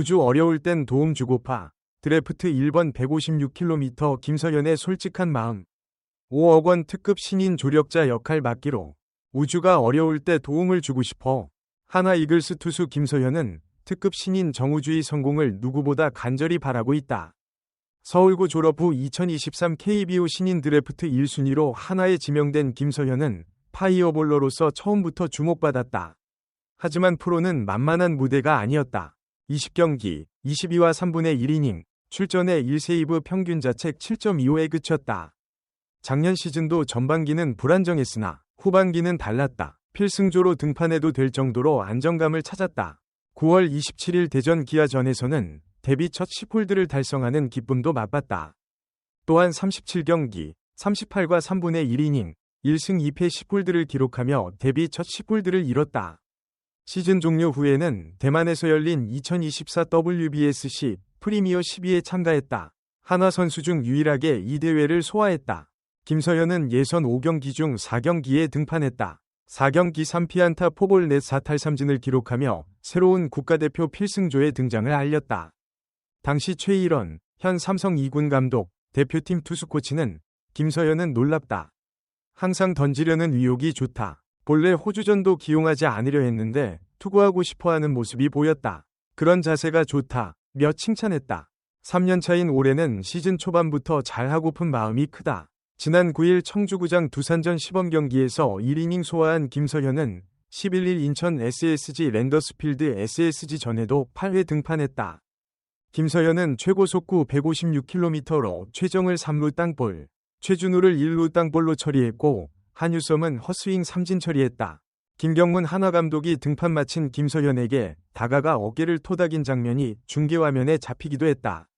우주 어려울 땐 도움 주고파. 드래프트 1번 156km 김서연의 솔직한 마음. 5억 원 특급 신인 조력자 역할 맡기로 우주가 어려울 때 도움을 주고 싶어. 하나 이글스 투수 김서연은 특급 신인 정우주의 성공을 누구보다 간절히 바라고 있다. 서울고 졸업 후 2023 KBO 신인 드래프트 1순위로 하나에 지명된 김서현은 파이어볼러로서 처음부터 주목받았다. 하지만 프로는 만만한 무대가 아니었다. 20경기, 22와 3분의 1이닝, 출전에 1세이브 평균 자책 7.25에 그쳤다. 작년 시즌도 전반기는 불안정했으나 후반기는 달랐다. 필승조로 등판해도 될 정도로 안정감을 찾았다. 9월 27일 대전 기아전에서는 데뷔 첫 10홀드를 달성하는 기쁨도 맛봤다. 또한 37경기, 38과 3분의 1이닝, 1승 2패 10홀드를 기록하며 데뷔 첫 10홀드를 이뤘다. 시즌 종료 후에는 대만에서 열린 2024 WBSC 프리미어 12에 참가했다. 한화 선수 중 유일하게 이 대회를 소화했다. 김서현은 예선 5경기 중 4경기에 등판했다. 4경기 3피안타 포볼 넷 4탈3진을 기록하며 새로운 국가대표 필승조에 등장을 알렸다. 당시 최일원, 현 삼성 2군 감독, 대표팀 투수 코치는 김서현은 놀랍다. 항상 던지려는 의욕이 좋다. 본래 호주전도 기용하지 않으려 했는데 투구하고 싶어하는 모습이 보였다. 그런 자세가 좋다. 며 칭찬했다. 3년 차인 올해는 시즌 초반부터 잘하고픈 마음이 크다. 지난 9일 청주구장 두산전 시범 경기에서 1이닝 소화한 김서현은 11일 인천 SSG 랜더스필드 SSG 전에도 8회 등판했다. 김서현은 최고 속구 156km로 최정을 3루 땅볼, 최준우를 1루 땅볼로 처리했고 한유섬은 헛스윙 삼진 처리했다. 김경문 한화 감독이 등판 마친 김서현에게 다가가 어깨를 토닥인 장면이 중계화면에 잡히기도 했다.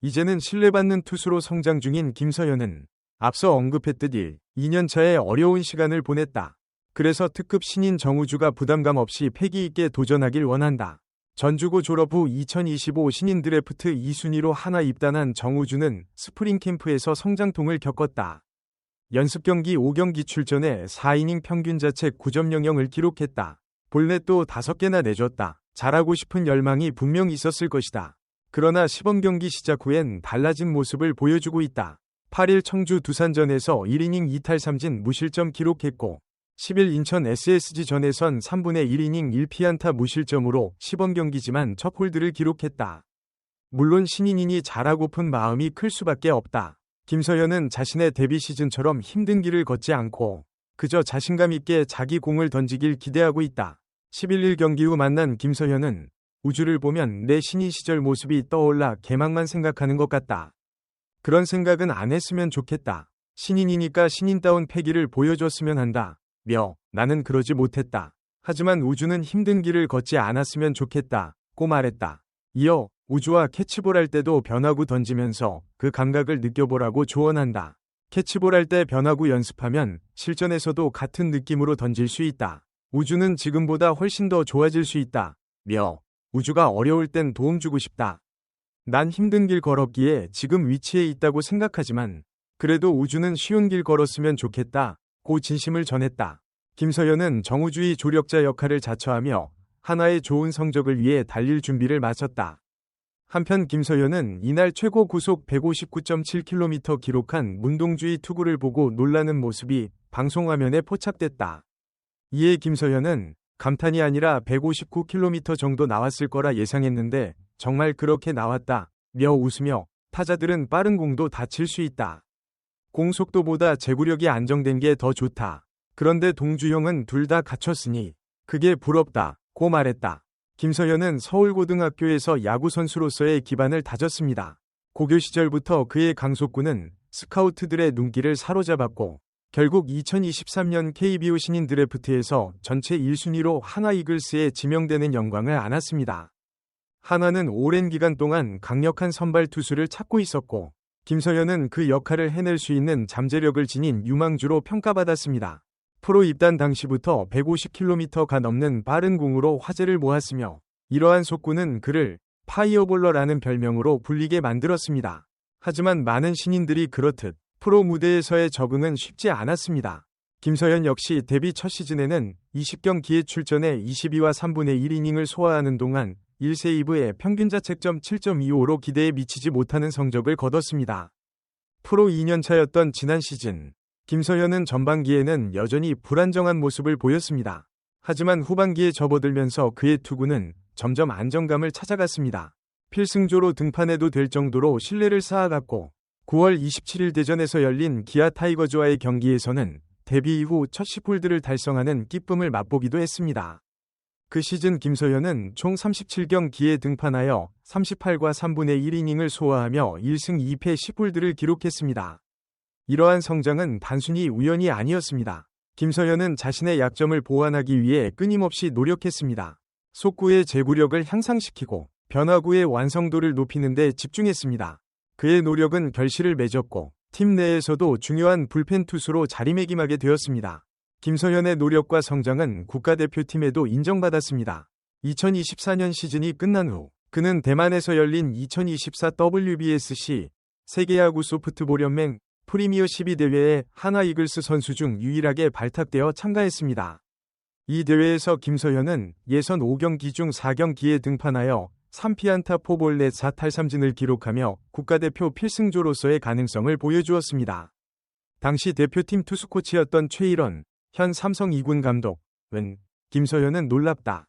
이제는 신뢰받는 투수로 성장 중인 김서현은 앞서 언급했듯이 2년차에 어려운 시간을 보냈다. 그래서 특급 신인 정우주가 부담감 없이 패기 있게 도전하길 원한다. 전주고 졸업 후 2025 신인 드래프트 2순위로 하나 입단한 정우주는 스프링 캠프에서 성장통을 겪었다. 연습 경기 5경기 출전에 4이닝 평균 자책 9점 영영을 기록했다. 볼넷도 5개나 내줬다. 잘하고 싶은 열망이 분명 있었을 것이다. 그러나 시범 경기 시작 후엔 달라진 모습을 보여주고 있다. 8일 청주 두산전에서 1이닝 2탈 3진 무실점 기록했고 10일 인천 SSG 전에선 3분의 1이닝 1피안타 무실점으로 시범 경기지만 첫 홀드를 기록했다. 물론 신인이니 잘하고픈 마음이 클 수밖에 없다. 김서현은 자신의 데뷔 시즌처럼 힘든 길을 걷지 않고 그저 자신감 있게 자기 공을 던지길 기대하고 있다. 11일 경기 후 만난 김서현은 우주를 보면 내 신인 시절 모습이 떠올라 개막만 생각하는 것 같다. 그런 생각은 안 했으면 좋겠다. 신인이니까 신인다운 패기를 보여줬으면 한다. 며 나는 그러지 못했다. 하지만 우주는 힘든 길을 걷지 않았으면 좋겠다. 고 말했다. 이어 우주와 캐치볼 할 때도 변화구 던지면서 그 감각을 느껴보라고 조언한다. 캐치볼 할 때 변화구 연습하면 실전에서도 같은 느낌으로 던질 수 있다. 우주는 지금보다 훨씬 더 좋아질 수 있다. 며 우주가 어려울 땐 도움 주고 싶다. 난 힘든 길 걸었기에 지금 위치에 있다고 생각하지만 그래도 우주는 쉬운 길 걸었으면 좋겠다. 고 진심을 전했다. 김서연은 정우주의 조력자 역할을 자처하며 하나의 좋은 성적을 위해 달릴 준비를 마쳤다. 한편 김서연은 이날 최고 구속 159.7km 기록한 문동주의 투구를 보고 놀라는 모습이 방송화면에 포착됐다. 이에 김서연은 감탄이 아니라 159km 정도 나왔을 거라 예상했는데 정말 그렇게 나왔다. 며 웃으며 타자들은 빠른 공도 다칠 수 있다. 공속도보다 제구력이 안정된 게 더 좋다. 그런데 동주형은 둘 다 갖췄으니 그게 부럽다. 고 말했다. 김서현은 서울고등학교에서 야구선수로서의 기반을 다졌습니다. 고교 시절부터 그의 강속구는 스카우트들의 눈길을 사로잡았고 결국 2023년 KBO 신인 드래프트에서 전체 1순위로 하나 이글스에 지명되는 영광을 안았습니다. 하나는 오랜 기간 동안 강력한 선발 투수를 찾고 있었고 김서현은 그 역할을 해낼 수 있는 잠재력을 지닌 유망주로 평가받았습니다. 프로 입단 당시부터 150km가 넘는 빠른 공으로 화제를 모았으며 이러한 속구는 그를 파이어볼러라는 별명으로 불리게 만들었습니다. 하지만 많은 신인들이 그렇듯 프로 무대에서의 적응은 쉽지 않았습니다. 김서현 역시 데뷔 첫 시즌에는 20경기에 출전해 22와 3분의 1이닝을 소화하는 동안 1세이브에 평균 자책점 7.25로 기대에 미치지 못하는 성적을 거뒀습니다. 프로 2년차였던 지난 시즌, 김서현은 전반기에는 여전히 불안정한 모습을 보였습니다. 하지만 후반기에 접어들면서 그의 투구는 점점 안정감을 찾아갔습니다. 필승조로 등판해도 될 정도로 신뢰를 쌓아갔고 9월 27일 대전에서 열린 기아 타이거즈와의 경기에서는 데뷔 이후 첫 10홀드를 달성하는 기쁨을 맛보기도 했습니다. 그 시즌 김서현은 총 37경기에 등판하여 38과 3분의 1이닝을 소화하며 1승 2패 10홀드를 기록했습니다. 이러한 성장은 단순히 우연이 아니었습니다. 김서현은 자신의 약점을 보완하기 위해 끊임없이 노력했습니다. 속구의 제구력을 향상시키고 변화구의 완성도를 높이는 데 집중했습니다. 그의 노력은 결실을 맺었고 팀 내에서도 중요한 불펜 투수로 자리매김하게 되었습니다. 김서현의 노력과 성장은 국가대표팀에도 인정받았습니다. 2024년 시즌이 끝난 후 그는 대만에서 열린 2024 WBSC 세계야구 소프트볼 연맹 프리미어 12대회에 하나 이글스 선수 중 유일하게 발탁되어 참가했습니다. 이 대회에서 김서현은 예선 5경기 중 4경기에 등판하여 3피안타 포볼넷 4탈삼진을 기록하며 국가대표 필승조로서의 가능성을 보여주었습니다. 당시 대표팀 투수코치였던 최일원, 현 삼성 2군 감독은 김서현은 놀랍다.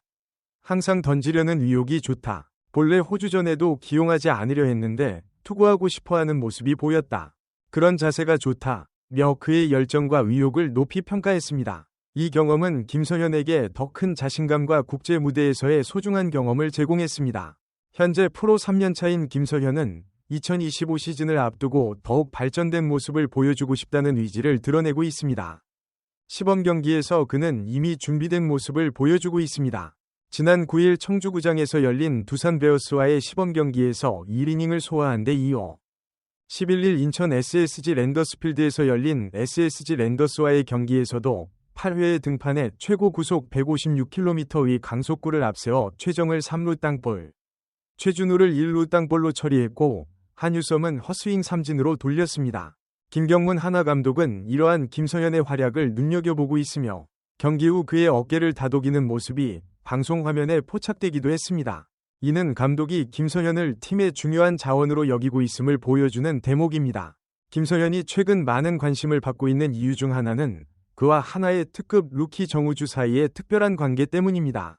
항상 던지려는 의욕이 좋다. 본래 호주전에도 기용하지 않으려 했는데 투구하고 싶어하는 모습이 보였다. 그런 자세가 좋다. 며 그의 열정과 의욕을 높이 평가했습니다. 이 경험은 김서현에게 더 큰 자신감과 국제 무대에서의 소중한 경험을 제공했습니다. 현재 프로 3년 차인 김서현은 2025 시즌을 앞두고 더욱 발전된 모습을 보여주고 싶다는 의지를 드러내고 있습니다. 시범 경기에서 그는 이미 준비된 모습을 보여주고 있습니다. 지난 9일 청주구장에서 열린 두산 베어스와의 시범 경기에서 1이닝을 소화한 데 이어 11일 인천 SSG 랜더스필드에서 열린 SSG 랜더스와의 경기에서도 8회에 등판해 최고 구속 156km의 강속구를 앞세워 최정을 3루 땅볼, 최준우를 1루 땅볼로 처리했고 한유섬은 헛스윙 삼진으로 돌렸습니다. 김경문 하나 감독은 이러한 김서현의 활약을 눈여겨보고 있으며 경기 후 그의 어깨를 다독이는 모습이 방송 화면에 포착되기도 했습니다. 이는 감독이 김서현을 팀의 중요한 자원으로 여기고 있음을 보여주는 대목입니다. 김서현이 최근 많은 관심을 받고 있는 이유 중 하나는 그와 하나의 특급 루키 정우주 사이의 특별한 관계 때문입니다.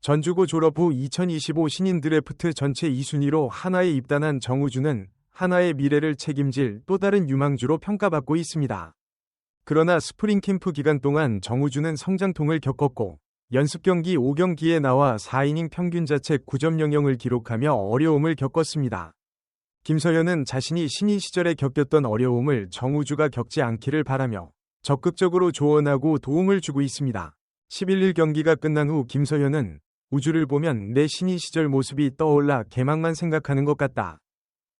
전주고 졸업 후 2025 신인 드래프트 전체 2순위로 하나에 입단한 정우주는 하나의 미래를 책임질 또 다른 유망주로 평가받고 있습니다. 그러나 스프링 캠프 기간 동안 정우주는 성장통을 겪었고 연습 경기 5경기에 나와 4이닝 평균 자책 9점 영영을 기록하며 어려움을 겪었습니다. 김서현은 자신이 신인 시절에 겪었던 어려움을 정우주가 겪지 않기를 바라며 적극적으로 조언하고 도움을 주고 있습니다. 11일 경기가 끝난 후 김서현은 우주를 보면 내 신인 시절 모습이 떠올라 개막만 생각하는 것 같다.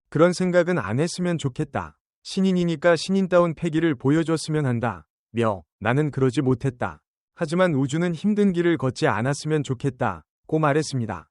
그런 생각은 안 했으면 좋겠다. 신인이니까 신인다운 패기를 보여줬으면 한다. 며 나는 그러지 못했다. 하지만 우주는 힘든 길을 걷지 않았으면 좋겠다. 고 말했습니다.